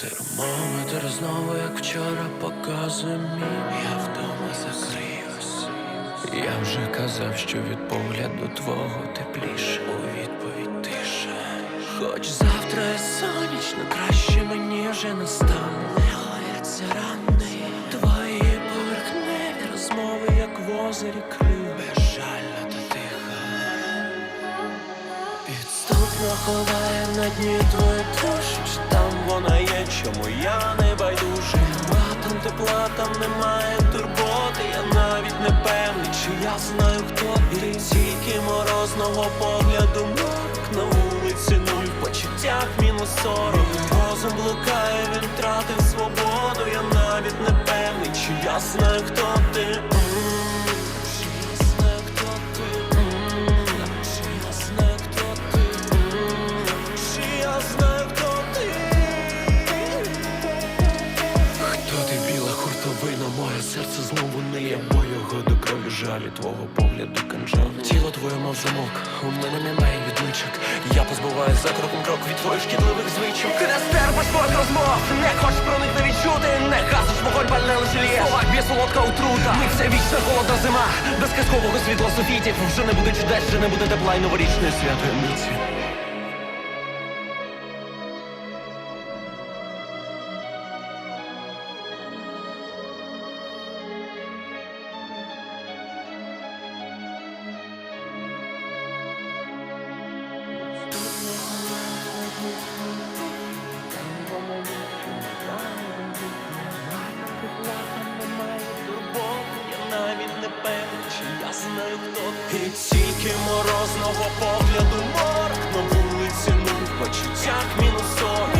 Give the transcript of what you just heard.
Термометр знову, як вчора, показує мій Я вдома закриюсь. Я вже казав, що від погляду твого тепліше. У відповідь тиша Хоч завтра і сонячно, краще мені вже не стане. Не гояться рани Твої поверхневі розмови, як в озері крил Підступно ховає на дні твою душу там вона є, чому я не байдужий? Нема тепла, там немає турботи. Я навіть не певний, чи я знаю хто. Ти Тільки морозного погляду мок На вулиці нуль, в почуттях мінус сорок ниє Бо його до крові жалі, твого погляду канжал Тіло твоє мов замок, у мене немає відмичок. Я позбуваюсь за кроком крок від твоїх шкідливих звичок. Не стерпиш моїх розмов Не хочеш про них не відчути Не гасиш вогонь пальне лише лє. Слова б'є солодка отрута. Ми це вічна холодна зима. Без казкового світла софітів Вже не буде чудес, вже не буде тепла й новорічної святої миті Тільки морозного погляду морг. На вулиці, ну почуттях мінус сорок